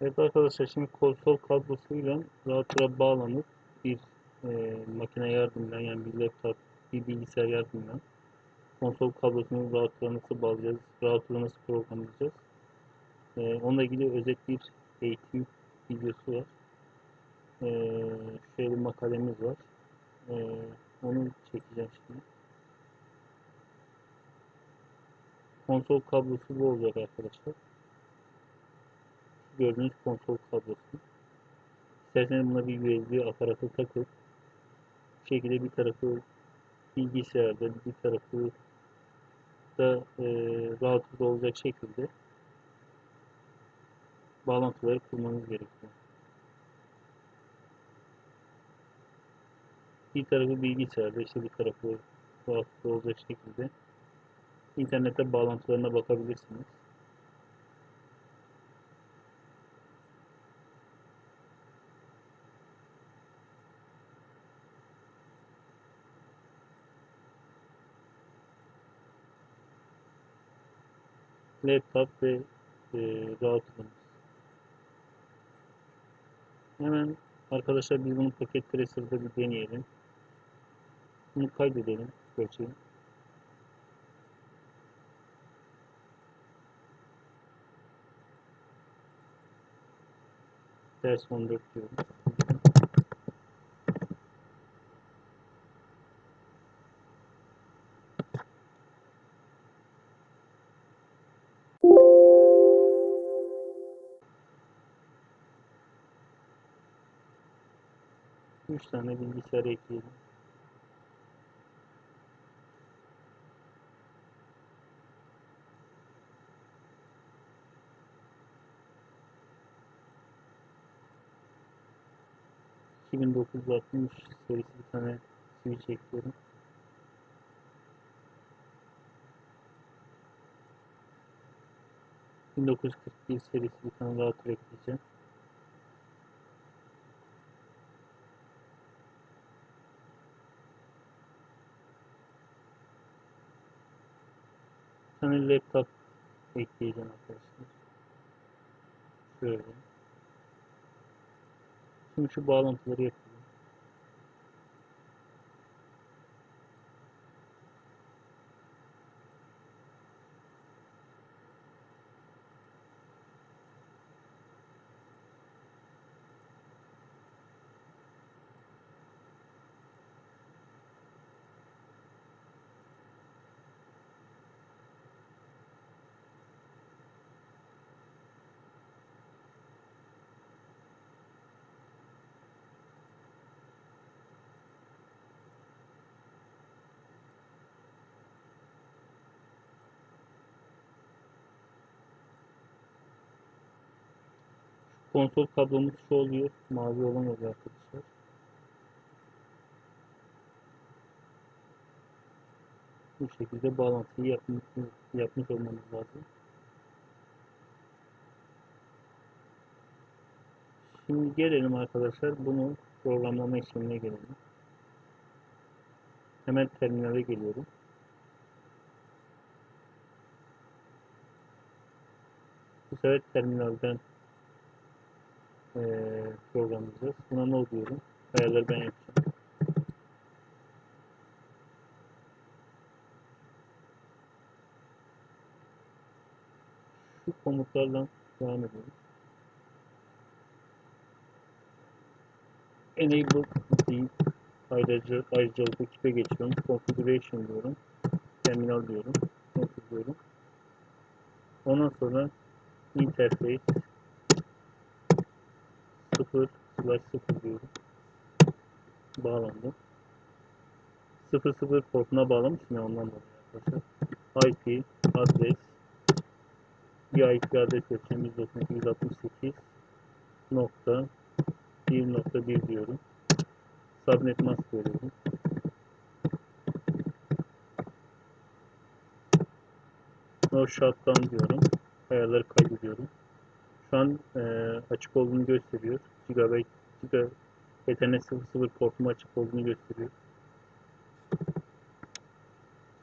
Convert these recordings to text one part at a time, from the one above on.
Evet arkadaşlar şimdi konsol kablosuyla router'a bağlanıp bir e, makine yardımıyla yani bir laptop, bir bilgisayar yardımıyla konsol kablosunu router'a nasıl bağlayacağız, router'ı nasıl programlayacağız e, onunla ilgili özet bir eğitim videosu var. E, şöyle bir makalemiz var. E, onu çekeceğim şimdi. Konsol kablosu bu olacak arkadaşlar gördüğünüz konsol kablosu. İsterseniz buna bir USB aparatı takıp bu şekilde bir tarafı bilgisayarda bir tarafı da e, router'da olacak şekilde bağlantıları kurmanız gerekiyor. Bir tarafı bilgisayarda işte bir tarafı router'da olacak şekilde internette bağlantılarına bakabilirsiniz. Laptop ve e, router'ımız. Hemen arkadaşlar biz bunu paket tracer'da bir deneyelim. Bunu kaydedelim ölçeği. Ders 14 diyorum. Tane bilgisayar ekleyelim. ...2960 serisi bir tane switch ekliyorum. ...1941 serisi bir tane router ekleyeceğim. Tane laptop ekleyeceğim arkadaşlar. Şöyle. Şimdi şu bağlantıları yapalım. Konsol kablomuz şu oluyor. Mavi olan oluyor arkadaşlar. Bu şekilde bağlantıyı yapmış, yapmış olmamız lazım. Şimdi gelelim arkadaşlar. Bunu programlama işlemine gelelim. Hemen terminale geliyorum. Bu sefer terminalden e, programlayacağız. Buna ne diyorum? Ayarları ben yapacağım. Şu komutlarla devam edelim. Enable deyip ayrıca, ayrıcalıklı kipe geçiyorum. Configuration diyorum. Terminal diyorum. Config diyorum. Ondan sonra interface 0 slash 0 diyorum. Bağlandı. 00 portuna bağlamışım ya ondan dolayı arkadaşlar. IP adres bir IP adres vereceğim 192.168 nokta 1.1 diyorum. Subnet mask veriyorum. No shutdown diyorum. Ayarları kaydediyorum. Şu an e, açık olduğunu gösteriyor. Gigabyte Giga Ethernet 00 portum açık olduğunu gösteriyor.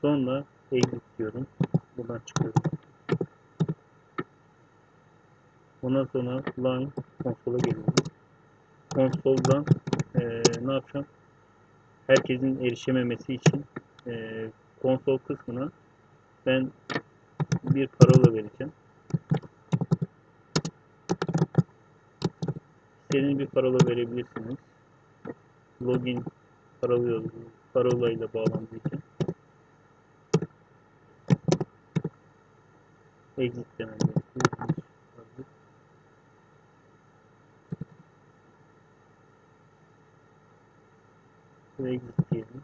Sonra exit diyorum. Buradan çıkıyorum. Ondan sonra line konsola geliyorum. Konsoldan eee, ne yapacağım? Herkesin erişememesi için eee, konsol kısmına ben bir parola vereceğim. İstediğiniz bir parola verebilirsiniz. Login parola, parola bağlandığı için. Exit demem exit diyelim.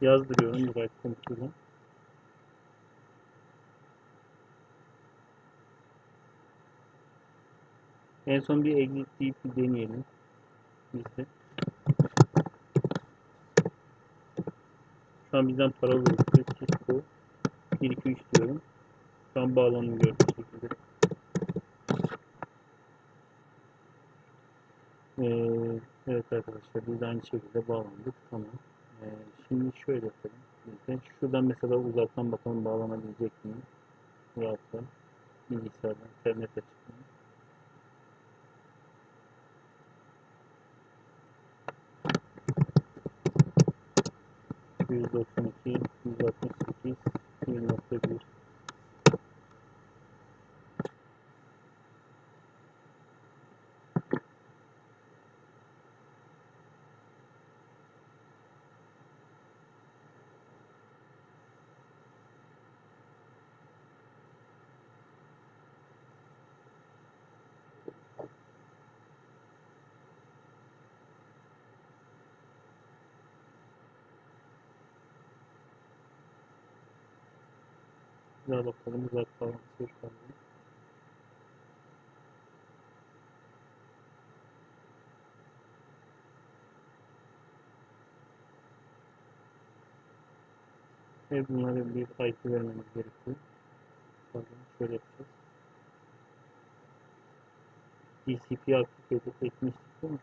Yazdırıyorum write komutuyla. En son bir exit deyip bir deneyelim. Biz de. Şu an bizden parola istiyor. Cisco 1 2 3 diyorum. Şu an bağlanıyor gördüğünüz şekilde. Ee, evet arkadaşlar biz aynı şekilde bağlandık. Tamam. Şimdi şöyle yapalım. Biz de şuradan mesela uzaktan bakalım bağlanabilecek miyim? Da bilgisayardan internet açık mı? 192, 168, 1.1 Daha bakalım uzak bağlantısı yok kaldı. Ve bunlara bir IP vermemiz gerekiyor. Pardon, şöyle yapacağız. TCP aktif edip etmiştik değil mi?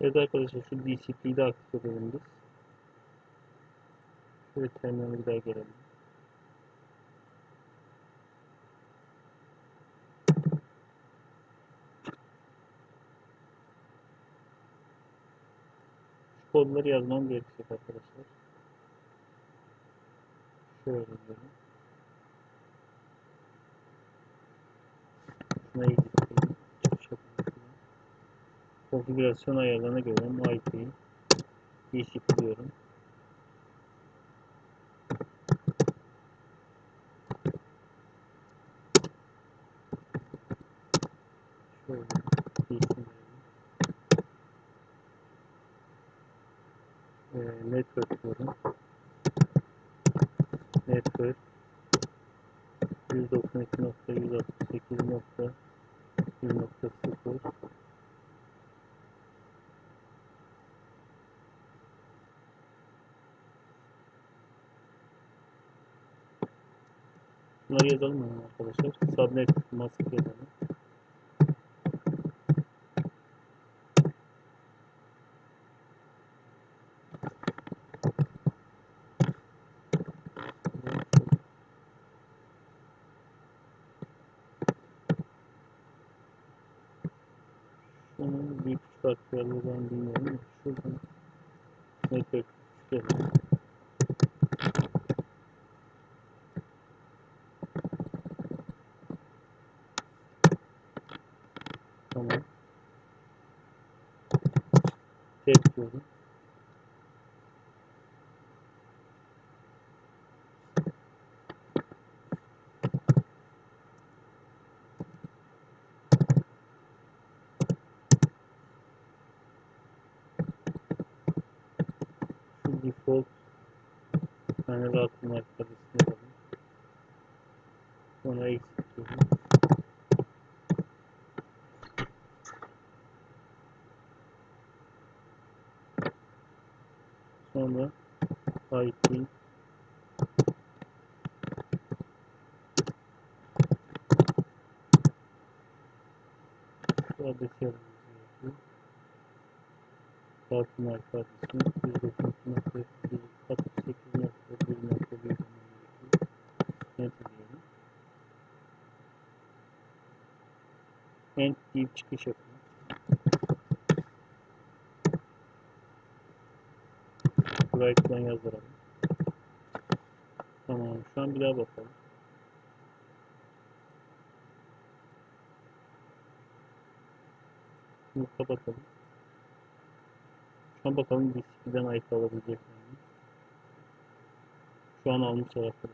Evet arkadaşlar şu DCP'yi de aktif edelim biz. Şöyle terminale bir daha gelelim. Şu kodları yazmam gerekecek arkadaşlar. Şöyle diyelim. Şuna yapıyorum. Konfigürasyon ayarlarına göre IP'yi DCP diyorum. Şöyle DC verelim. Ee, network diyorum. Network 192.168.1.0 Bunları yazalım mı arkadaşlar? Subnet mask yazalım. Onun büyük küçük harflerle ben bilmiyorum ama şuradan network çıkarım. Tamam. Tek diyorum. Şu default yani rahatım arkadaşını alalım. Sonra exit diyorum. Sonra IP adresi yazıyoruz. Rahatım arkadaşım 192.168.1.1 Enter diyelim. End deyip çıkış yapalım. Right'tan yazalım. Tamam. Şu an bir daha bakalım. Bunu kapatalım. An bakalım diskiden IP alabilecek mi? Şu an almış arkadaşlar.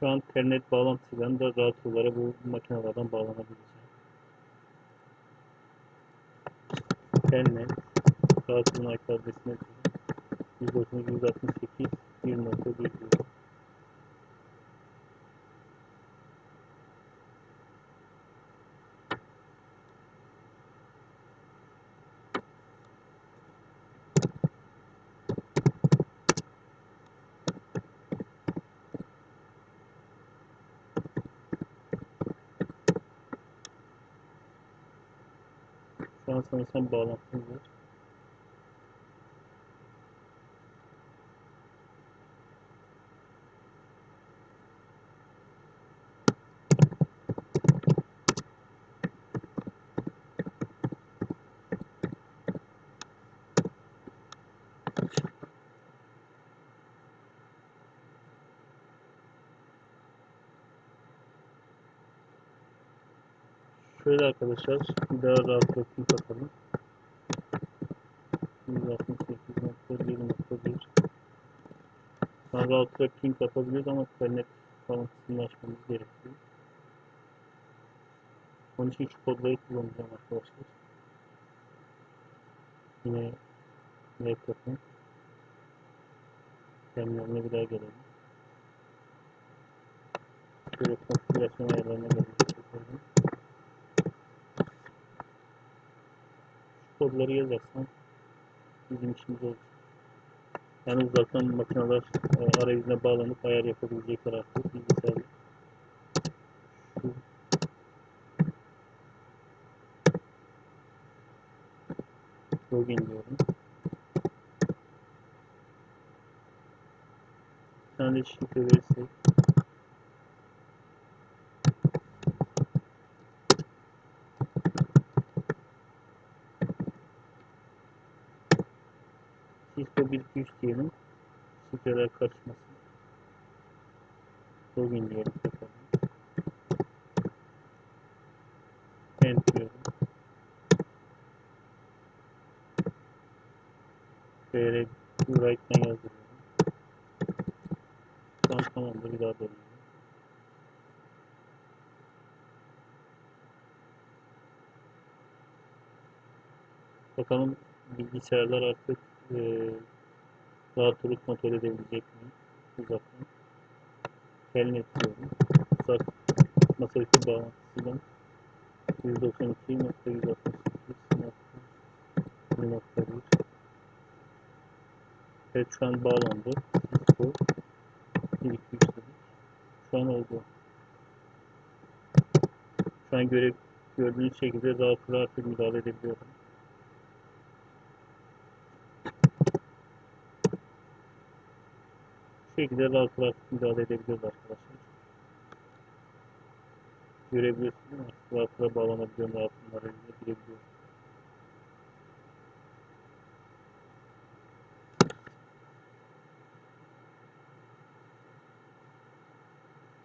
Şu an internet bağlantısıyla da rahat olarak bu makinelerden bağlanabileceğim. Telnet rahatın IP adresine 192.168 1.1 diyor. Şu an sanırsam bağlantım var. Şöyle arkadaşlar daha rahat bakayım bakalım. 168.1.1 Şu an rahatlıkla ping atabiliyoruz ama internet bağlantısını açmamız gerekiyor. Onun için şu kodları kullanacağım arkadaşlar. Yine laptop'un terminaline bir daha gelelim. Şöyle konfigürasyon ayarlarına gelelim. Şu kodları yazarsam bizim işimiz olur. Yani uzaktan makineler e, arayüzüne bağlanıp ayar yapabilecekler artık bilgisayarda. Şu login diyorum. Bir tane şifre verirsek Cisco 123 diyelim. Şifreler karışmasın. Login diyorum tekrar. End diyorum. Böyle right'tan yazdırıyorum. An tamamdır. Bir daha dönüyorum. Bakalım bilgisayarlar artık e, rahatlık kontrol edebilecek mi? Uzaktan. Telnet diyorum. Uzak masaüstü bağlantısıyla 192.168.1.1 Evet şu an bağlandı. Cisco 1 2 3 dedik. Şu an oldu. Şu an görev Gördüğünüz şekilde rahat rahat müdahale edebiliyorum. Şekilde rahat müdahale edebiliyoruz arkadaşlar. Görebiliyorsunuz değil mi? Bağlanabiliyorum, rahat bunlara girebiliyorum.